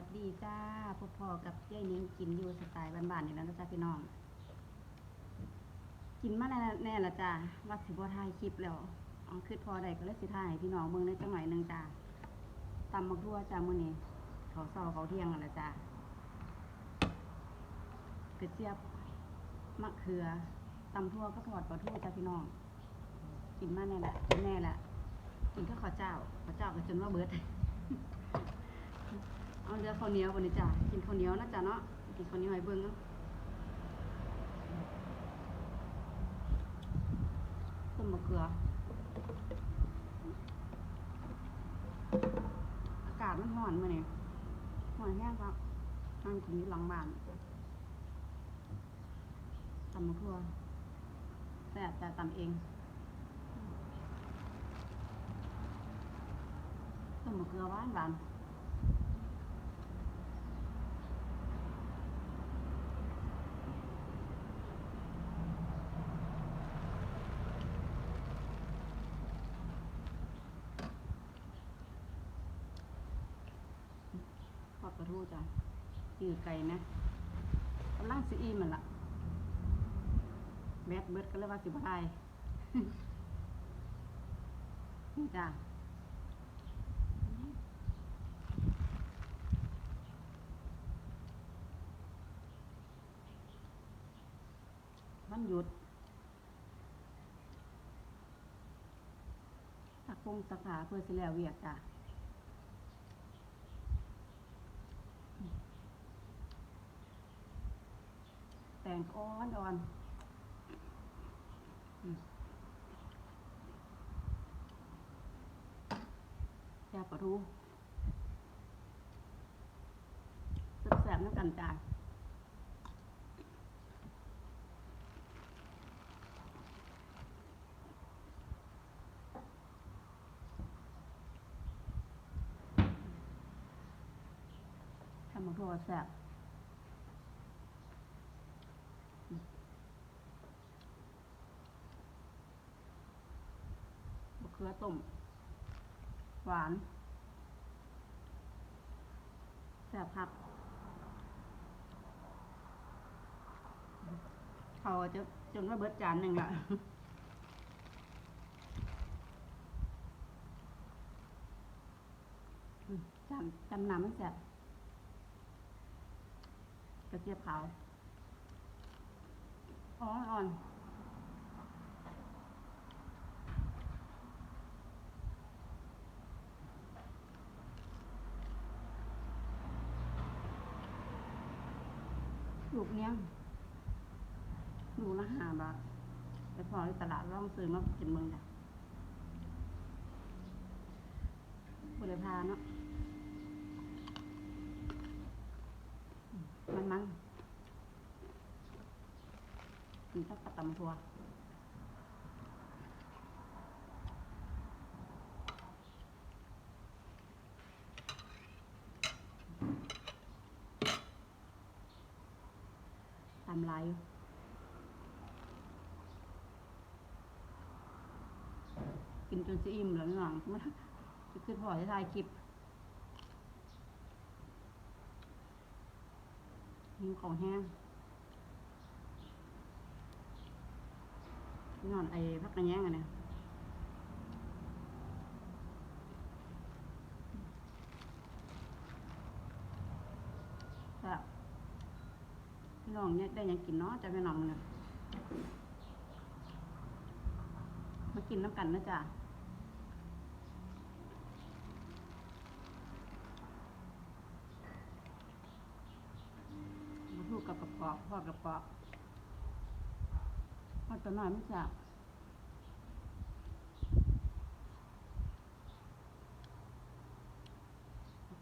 วัสดีจ้าพ่อพ่อกับยายนิ้งกินอยู่สไตล์บ้านๆนี่แล้วนะจ้าพี่น้อง กินมาแน่แน่ละจ้าว่าสิบ่ถ่ายคลิปแล้วเอาคือพอได้ก็เลยสิถ่ายให้พี่น้องเบิ่งได้จังหน่อยหนึ่งจ้าตำมักทั่วจ้ามื้อนี้เขาวเช้าเขาเที่ยงนั่นละจ้ากระเจี๊ยบมะเขือตำทั่วก็ทอดปลาทูจ้าพี่น้อง กินมาแน่ละแน่ละกินข้าวขาวเจ้าข้าวเจ้าก็จนว่าเบิด เอาเรือข้าวเหนียววันนี้จ้ะกินข้าวเหนียวนะจ๊ะเนาะกินข้าวเหนียวให้เบิ่งเนาะต้มมะเขือ อากาศมันร้อนมื้อนี้ร้อนแห้งครับนั่งกินอยู่หลังบ้านตำมะเขือแซ่บแต่ตำเองต้มมะเขือหวานหวาน ทูจ้ะยือไก่นะกำลังสิอีมันละแบดเบิดก็เลยว่าสิบได้นี่จ้ะวันหยุดตักพงสักขาเพื่อสิแล้วเวียกจ้ะ งอ่อนอ่อนอืมแซ่บปลาทูแซ่บๆน้ำกันจ้าทำมาทั่วแซ่บ มะเขือต้ม หวานแซ่บครับเขาจะจนว่าเบิดจานหนึ่งละจำจำน้ำมันแซ่บกระเจี๊ยบขาวอ๋ออ่อน ลูกเนี้ยงลูกละห้าบาทไปพอที่ตลาดร่องซื้อมากินเมืองจ้ะบริพาเนาะมันมันกินข้าวกับตำทัวำไร กินจนจะอิ่มแล้วหนังมันจะขึ้นพอจะถ่ายคลิปหิวของแห้งนอนไอ้พักกระแยงอันเนี่ยแบบ พี่น้องเนี่ยได้ยังกินเนาะจะพี่นองมันเนี่ยมากินน้ำกันนะจ๊ะมาทูกกับกระปอกทอกระปอกทอตัวน้อยไม่จับ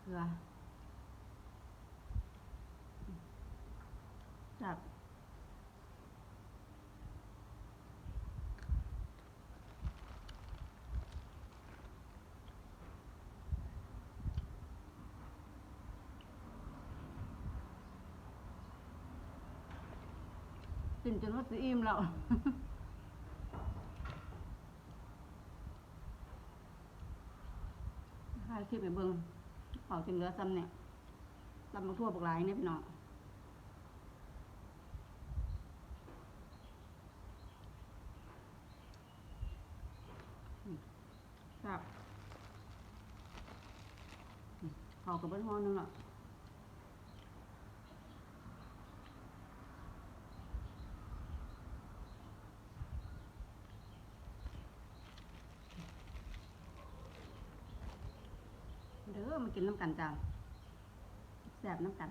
เกลือ จับ กินจนว่าสิอิ่มแล้วถ่ายคลิปไปเบิ่งเผาจนเหลือซ้ำเนี่ยตำบักทั่วบกหลายเนี่ยพี่น้องอืมครับอืม เขากับเบิ้ลห้อนึงอะเด้อมากินน้ำกันจ้าแซ่บน้ำกัน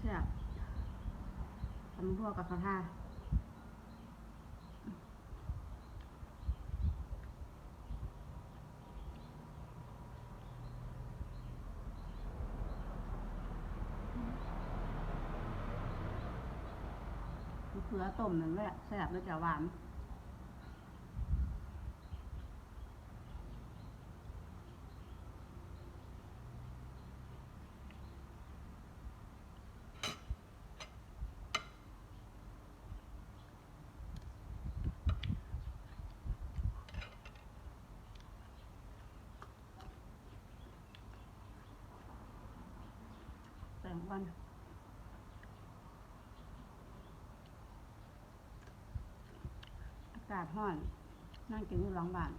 แซ่บ ทำพวกับข้าท่าเผือต้มนั่นแหละแซ่บด้วยจะหวาน แสงวันอากาศห้อน นั่งกินอยู่หลังบ้าน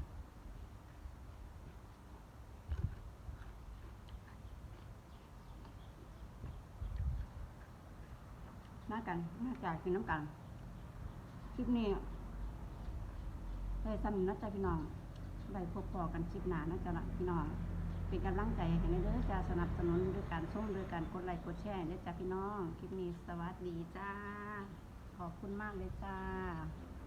มากันมาจากกินน้ำกัน คลิปนี้ได้ซ้ำนะจ๊ะพี่น้องไว้พบพอกันคลิปหน้านะจ๊ะละพี่น้อง เป็นกำลังใจให้ในเด้อจะสนับสนุนด้วยการส่งด้วยการกดไลค์กดแชร์เด้อจ้าพี่น้อง คลิปนี้สวัสดีจ้า ขอบคุณมากเลยจ้า